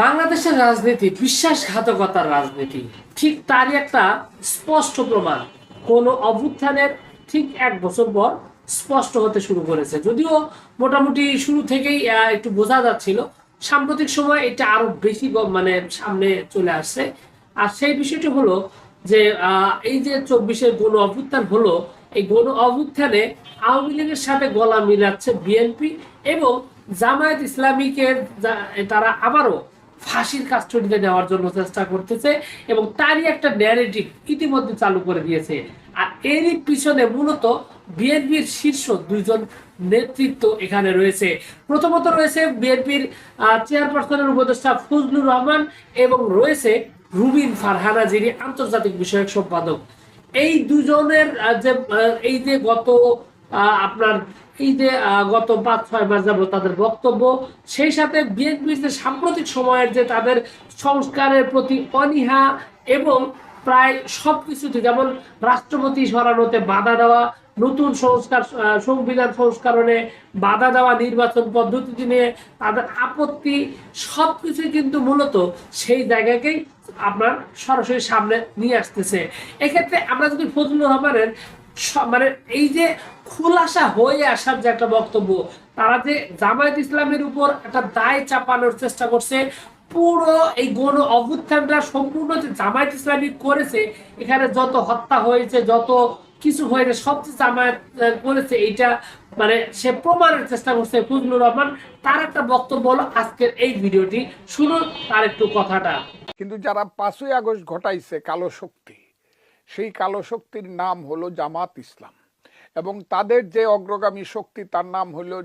বাংলাদেশের রাজনীতি, বিশ্বাসঘাতকতার রাজনীতি, ঠিক তারই একটা স্পষ্ট প্রমাণ। কোন অভ্যুত্থানের ঠিক এক বছর পর স্পষ্ট হতে শুরু করেছে। যদিও মোটামুটি শুরু থেকেই একটু বোঝা যাচ্ছিল, সাম্প্রতিক সময় এটা আরও বেশি মানে সামনে চলে আসছে। আর সেই বিষয়টি হলো যে এই যে চব্বিশের গণ অভ্যুত্থান হলো, এই গণ অভ্যুত্থানে আওয়ামী লীগের সাথে গলা মিলাচ্ছে বিএনপি এবং জামায়াত ইসলামীকে তারা আবারও ফাঁসির কাস্টডিতে নেওয়ার জন্য চেষ্টা করতেছে এবং তারই একটা ন্যারেটিভ ইতিমধ্যে চালু করে দিয়েছে। আর এরই পিছনে মূলত বিএনপির শীর্ষ দুইজন নেতৃত্ব এখানে রয়েছে। প্রথমত রয়েছে বিএনপির চেয়ারপারসনের উপদেষ্টা ফজলুর রহমান এবং রয়েছে রুবিন ফারহানা, যিনি আন্তর্জাতিক বিষয়ক সম্পাদক। এই দুজনের যে এই যে গত আপনার এই যে গত পাঁচ, ছয় মাস যাবত তাদের বক্তব্য। সেই সাথে বিএনপির যে সাম্প্রতিক সময়ের যে তাদের সংস্কারের প্রতি অনীহা এবং প্রায় সবকিছুতে যেমন রাষ্ট্রপতি সরানোতে বাধা দেওয়া, নতুন সংস্কার সংবিধান সংস্করণে বাধা দেওয়া, নির্বাচন পদ্ধতি নিয়ে তাদের আপত্তি, সবকিছুই কিন্তু মূলত সেই জায়গাকেই আপনার সরাসরি সামনে নিয়ে আসতেছে। এক্ষেত্রে আমরা যদি ফজলুর রহমানের মানে এই যে খুলাসা হয়ে আসার যে একটা বক্তব্য, তারা যে জামায়াত ইসলামের উপর একটা দায় চাপানোর চেষ্টা করছে, পুরো এই গণ অভ্যুত্থানটা সম্পূর্ণ যে জামায়াত ইসলামী করেছে, এখানে যত হত্যা হয়েছে, যত কিছু হয়েছে সবচেয়ে জামায়াত করেছে, এইটা মানে সে প্রমাণের চেষ্টা করছে ফজলুর রহমান। তার একটা বক্তব্য হলো আজকের এই ভিডিওটি। শুনুন তার একটু কথাটা। কিন্তু যারা পাঁচই আগস্ট ঘটাইছে কালো শক্তি সেই কালো শক্তির নাম হলো জামাত ইসলাম। এবং তাদের যে অগ্রগামী শক্তি, তার নাম হলো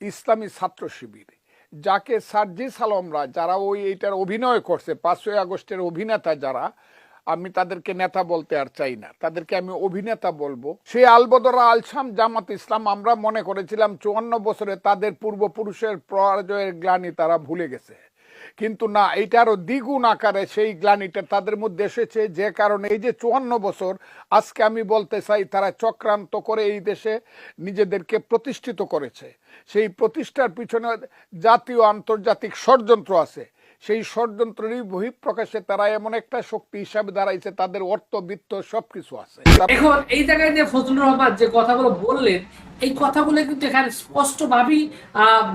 ইসলামী ছাত্র শিবির, যাকে সার্জিস আলমরা, যারা ওই এইটার অভিনয় করছে, পাঁচই আগস্টের অভিনেতা যারা, আমি তাদেরকে নেতা বলতে আর চাই না, তাদেরকে আমি অভিনেতা বলব। সেই আলবদরা আলসাম জামাত ইসলাম, আমরা মনে করেছিলাম চুয়ান্ন বছরে তাদের পূর্বপুরুষের পরাজয়ের গ্লানি তারা ভুলে গেছে। কিন্তু না এটারও দ্বিগুণ আকারে সেই গ্লানিটা তাদের মধ্যে এসেছে, যে কারণে এই যে চুয়ান্ন বছর, আজকে আমি বলতে চাই তারা চক্রান্ত করে এই দেশে নিজেদেরকে প্রতিষ্ঠিত করেছে। সেই প্রতিষ্ঠার পিছনে জাতীয় আন্তর্জাতিক ষড়যন্ত্র আছে। সেই ষড়যন্ত্রেরই বহিঃপ্রকাশে তারা এমন একটা শক্তি হিসাবে দাঁড়াইছে, তাদের অর্থ, বিত্ত সবকিছু আছে। এখন এই জায়গায় যে ফজলুর রহমান যে কথাগুলো বললেন, এই কথাগুলো কিন্তু এখানে স্পষ্ট ভাবেই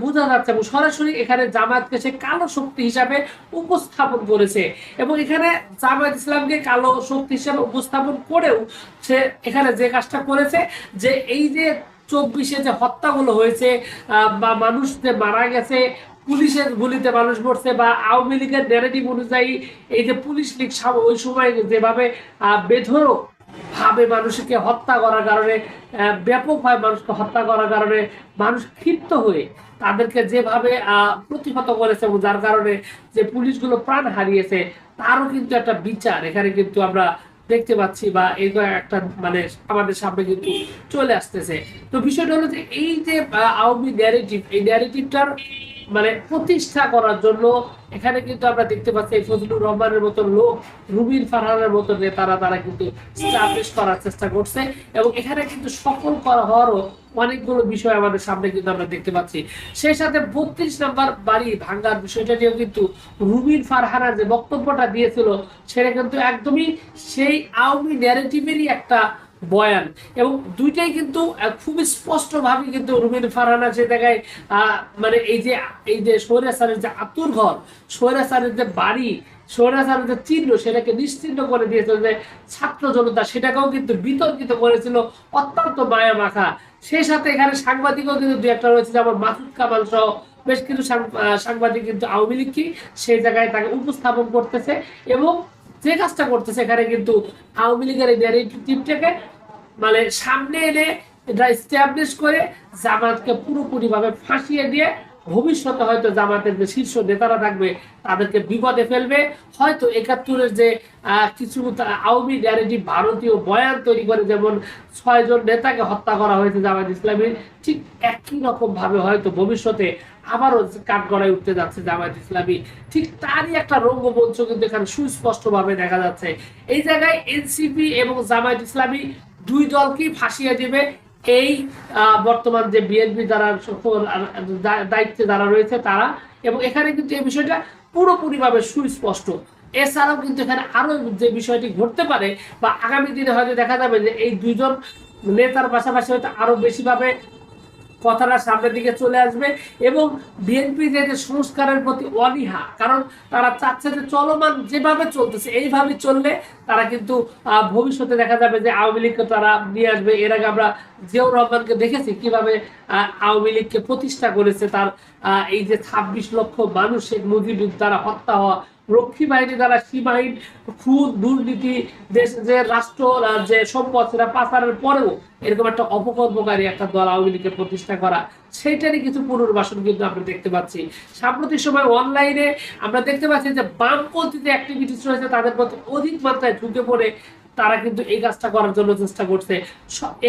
বোঝা যাচ্ছে এবং সরাসরি এখানে জামায়াতকে সে কালো শক্তি হিসাবে উপস্থাপন করেছে এবং এখানে জামায়াত ইসলামকে কালো শক্তি হিসাবে উপস্থাপন করেও সে এখানে যে কাজটা করেছে, যে এই যে চব্বিশে যে হত্যাগুলো হয়েছে বা মানুষ যে মারা গেছে পুলিশের গুলিতে মানুষ মরছে বা আওয়ামী লীগের ন্যারেটিভ অনুযায়ী এই যে পুলিশ লীগ ওই সময় যেভাবে আহ, বেধড়ক ভাবে মানুষকে হত্যা করার কারণে ব্যাপকভাবে মানুষকে হত্যা করার কারণে মানুষ ক্ষিপ্ত হয়ে তাদেরকে যেভাবে প্রতিহত করেছে এবং যার কারণে যে পুলিশগুলো প্রাণ হারিয়েছে তারও কিন্তু একটা বিচার। এখানে কিন্তু আমরা দেখতে পাচ্ছি বা এই একটা মানে আমাদের সামনে কিন্তু চলে আসতেছে। তো বিষয়টা হলো যে এই যে আওয়ামী ন্যারেটিভ এই ন্যারেটিভটার মানে প্রতিষ্ঠা করার জন্য, এখানে কিন্তু আমরা দেখতে পাচ্ছি ফজলুর রহমানের মতো লোক, রুবিন ফারহানের মতো নেতারা তারা কিন্তু স্টাবলিশ করার চেষ্টা করছে এবং এখানে কিন্তু সফল করা হওয়ারও অনেকগুলো বিষয় আমাদের সামনে কিন্তু আমরা দেখতে পাচ্ছি। সেই সাথে বত্রিশ নাম্বার বাড়ি ভাঙ্গার বিষয়টা নিয়েও কিন্তু রুবিন ফারহানার যে বক্তব্যটা দিয়েছিল, সেটা কিন্তু একদমই সেই আওয়ামী ন্যারেটিভেরই একটা বয়ান। এবং দুইটাই কিন্তু আহ, খুবই স্পষ্ট ভাবে কিন্তু রুবিন ফারহানা সে জায়গায় মানে এই যে এই যে সৈরাসারের যে আতুর ঘর সৈরাসারের যে বাড়ি সৈরাসারের যে চিহ্ন সেটাকে নিশ্চিহ্ন করে দিয়েছিল যে ছাত্র জনতা সেটাকেও কিন্তু বিতর্কিত করেছিল অত্যন্ত মায়া মাখা। সেই সাথে এখানে সাংবাদিকও কিন্তু দু একটা রয়েছে যেমন মাসুদ কামাল সহ বেশ কিছু সাংবাদিক কিন্তু আওয়ামী লীগকে সেই জায়গায় তাকে উপস্থাপন করতেছে। এবং যে কাজটা করতেছে এখানে কিন্তু আওয়ামী লীগের এই ন্যারেটিভটাকে মানে সামনে এনে এটা স্ট্যাবলিশ করে জামাতকে পুরোপুরিভাবে ফাঁসিয়ে দিয়ে ভবিষ্যতে হয়তো জামাতের যে শীর্ষ নেতারা থাকবে, তাদেরকে বিপদে ফেলবে। হয়তো একাত্তরের যে কিছু আওয়ামী ন্যারেটিভ ভারতীয় বয়ান তৈরি করে, যেমন ছয়জন নেতাকে হত্যা করা হয়েছে জামাত ইসলামী ঠিক একই রকম ভাবে হয়তো ভবিষ্যতে আবারও কাঠগড়ায় উঠতে যাচ্ছে জামায়াত ইসলামী। ঠিক তারই একটা রঙ্গমঞ্চ কিন্তু এখানে সুস্পষ্ট ভাবে দেখা যাচ্ছে। এই জায়গায় এনসিপি এবং জামায়াত ইসলামী দুই দলকেই ফাঁসিয়ে দেবে। এই বর্তমান যে বিএনপি দ্বারা সকল, দায়িত্বে যারা রয়েছে তারা এবং এখানে কিন্তু এই বিষয়টা পুরোপুরিভাবে সুস্পষ্ট। এছাড়াও কিন্তু এখানে আরও যে বিষয়টি ঘটতে পারে বা আগামী দিনে হয়তো দেখা যাবে যে এই দুজন নেতার পাশাপাশি হয়তো আরও বেশিভাবে কথাটা সামনের দিকে চলে আসবে এবং বিএনপি যে সংস্কারের প্রতি অনীহা, কারণ তারা চাচ্ছে যে চলমান যেভাবে চলতেছে, এইভাবে চললে তারা কিন্তু ভবিষ্যতে দেখা যাবে যে আওয়ামী লীগকে তারা নিয়ে আসবে। এর আগে আমরা জিয়াউর রহমানকে দেখেছি কীভাবে আওয়ামী লীগকে প্রতিষ্ঠা করেছে তার এই যে ছাব্বিশ লক্ষ মানুষ শেখ দ্বারা হত্যা হওয়া রক্ষী বাহিনী দ্বারা সীমাহীন সুদ দুর্নীতি, দেশ, যে রাষ্ট্র যে সম্পদ, সেটা পাচারের পরেও এরকম একটা অপকর্মকারী একটা দল আওয়ামী লীগের প্রতিষ্ঠা করা, সেটারই কিছু পুনর্বাসন কিন্তু আমরা দেখতে পাচ্ছি। সাম্প্রতিক সময় অনলাইনে আমরা দেখতে পাচ্ছি যে বামপন্থী যে অ্যাক্টিভিটিস রয়েছে, তাদের মধ্যে অধিক মাত্রায় ঢুকে পড়ে তারা কিন্তু এই কাজটা করার জন্য চেষ্টা করছে।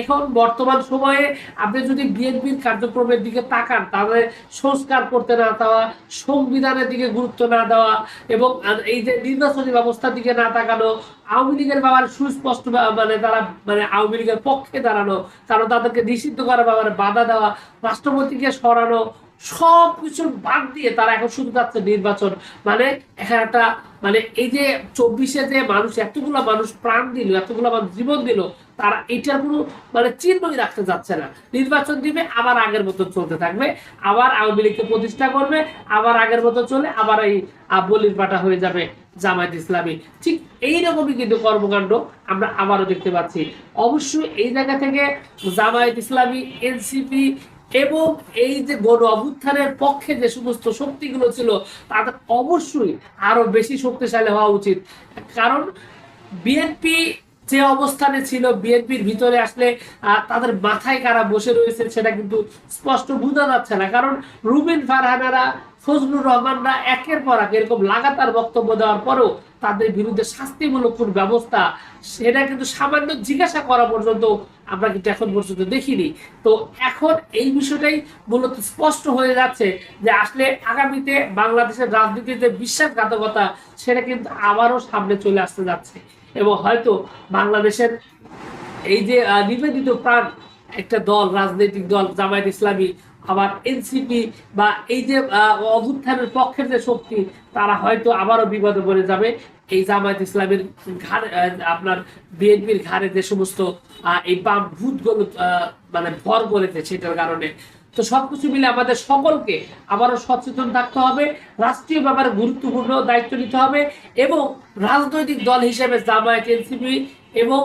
এখন বর্তমান সময়ে আপনি যদি বিএনপির কার্যক্রমের দিকে তাকান তাদের সংস্কার করতে না দেওয়া, সংবিধানের দিকে গুরুত্ব না দেওয়া এবং এই যে নির্বাচনী ব্যবস্থার দিকে না তাকানো, আওয়ামী লীগের ব্যাপারে সুস্পষ্ট মানে তারা মানে আওয়ামী লীগের পক্ষে দাঁড়ানো কারণ তাদেরকে নিষিদ্ধ করার ব্যাপারে বাধা দেওয়া, রাষ্ট্রপতিকে সরানো সব কিছু বাদ দিয়ে তারা এখন শুধু যাচ্ছে নির্বাচন মানে এখানে একটা মানে এই যে চব্বিশে যে মানুষ, এতগুলো মানুষ প্রাণ দিল, এতগুলো মানুষ জীবন দিল, তারা এটার কোনো মানে চিহ্নই রাখতে যাচ্ছে না। নির্বাচন দিবে, আবার আগের মতো চলতে থাকবে, আবার আওয়ামী লীগকে প্রতিষ্ঠা করবে, আবার আগের মতো চলে, আবার এই বলির পাটা হয়ে যাবে জামায়াত ইসলামী। ঠিক এইরকমই কিন্তু কর্মকাণ্ড আমরা আবারও দেখতে পাচ্ছি। অবশ্যই এই জায়গা থেকে জামায়াত ইসলামী, এনসিপি এবং এই যে গণ অভ্যুত্থানের পক্ষে যে সমস্ত শক্তিগুলো ছিল তাদের অবশ্যই আরও বেশি শক্তিশালী হওয়া উচিত। কারণ বিএনপি যে অবস্থানে ছিল বিএনপির ভিতরে আসলে তাদের মাথায় কারা বসে রয়েছে সেটা কিন্তু স্পষ্ট বোঝা যাচ্ছে না। কারণ রুবিন ফারহানারা, ফজলুর রহমানরা একের পর এক এরকম লাগাতার বক্তব্য দেওয়ার পরেও তাদের বিরুদ্ধে শাস্তিমূলক কোন ব্যবস্থা, সেটা কিন্তু সামান্য জিজ্ঞাসা করা পর্যন্ত আমরা কিন্তু এখন পর্যন্ত দেখিনি। তো এখন এই বিষয়টাই মূলত স্পষ্ট হয়ে যাচ্ছে যে আসলে আগামীতে বাংলাদেশের রাজনীতিতে বিশ্বাসঘাতকতা, সেটা কিন্তু আবারও সামনে চলে আসতে যাচ্ছে। এবং হয়তো বাংলাদেশের এই যে নিবেদিত প্রাণ একটা দল, রাজনৈতিক দল, জামায়াত ইসলামী আবার এনসিপি বা এই যে অভ্যুত্থানের পক্ষের যে শক্তি, তারা হয়তো আবারও বিপদে পড়ে যাবে। এই জামায়াত ইসলামের ঘাড়ে আপনার বিএনপির ঘাড়ে যে সমস্ত এই বাম ভূতগুলো মানে ভর করেছে সেটার কারণে। তো সবকিছু মিলে আমাদের সকলকে আবারও সচেতন থাকতে হবে, রাষ্ট্রীয় ব্যাপারে গুরুত্বপূর্ণ দায়িত্ব নিতে হবে এবং রাজনৈতিক দল হিসেবে জামায়াত, এনসিপি এবং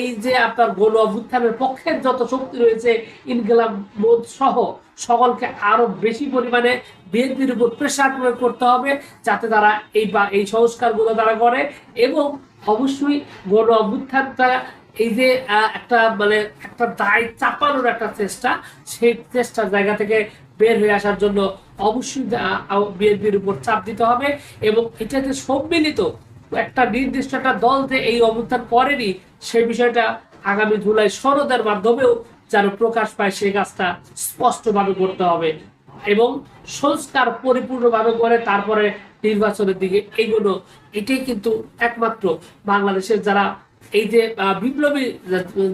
এই যে আপনার গণ অভ্যুত্থানের পক্ষের যত শক্তি রয়েছে, ইনকলাব বোধ সহ সকলকে আরও বেশি পরিমাণে বিএনপির উপর প্রেশার প্রয়োগ করতে হবে, যাতে তারা এই বা এই সংস্কারগুলো তারা করে এবং অবশ্যই গণ অভ্যুত্থানটা এই যে একটা মানে একটা দায় চাপানোর একটা চেষ্টা, সেই চেষ্টার জায়গা থেকে বের হয়ে আসার জন্য অবশ্যই বিএনপির উপর চাপ দিতে হবে এবং এটা যে সম্মিলিত একটা নির্দিষ্ট একটা দল যে এই অবস্থান করেনি, সে বিষয়টা আগামী জুলাই সনদের মাধ্যমেও যেন প্রকাশ পায় সেই কাজটা স্পষ্টভাবে করতে হবে এবং সংস্কার পরিপূর্ণভাবে করে তারপরে নির্বাচনের দিকে এগুলো এটাই কিন্তু একমাত্র বাংলাদেশের যারা এই যে বিপ্লবী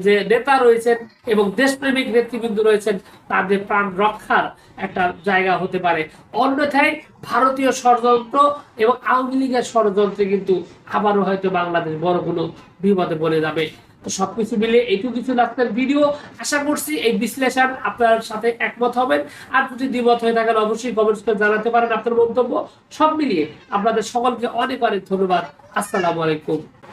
যে- নেতা রয়েছেন এবং দেশপ্রেমিক নেতৃবৃন্দ রয়েছেন, তাদের প্রাণ রক্ষার একটা জায়গা হতে পারে। অন্যথায় ভারতীয় ষড়যন্ত্র এবং আওয়ামী লীগের ষড়যন্ত্রে কিন্তু আবারও হয়তো বাংলাদেশ বড় কোনো বিপদে পড়ে যাবে। তো সবকিছু মিলে এইটুকু কিছু ডাক্তার ভিডিও। আশা করছি এই বিশ্লেষণ আপনার সাথে একমত হবেন। আর যদি দ্বিমত হয়ে থাকেন, অবশ্যই কমেন্টস করে জানাতে পারেন আপনার মন্তব্য। সব মিলিয়ে আপনাদের সকলকে অনেক অনেক ধন্যবাদ। আসসালামু আলাইকুম।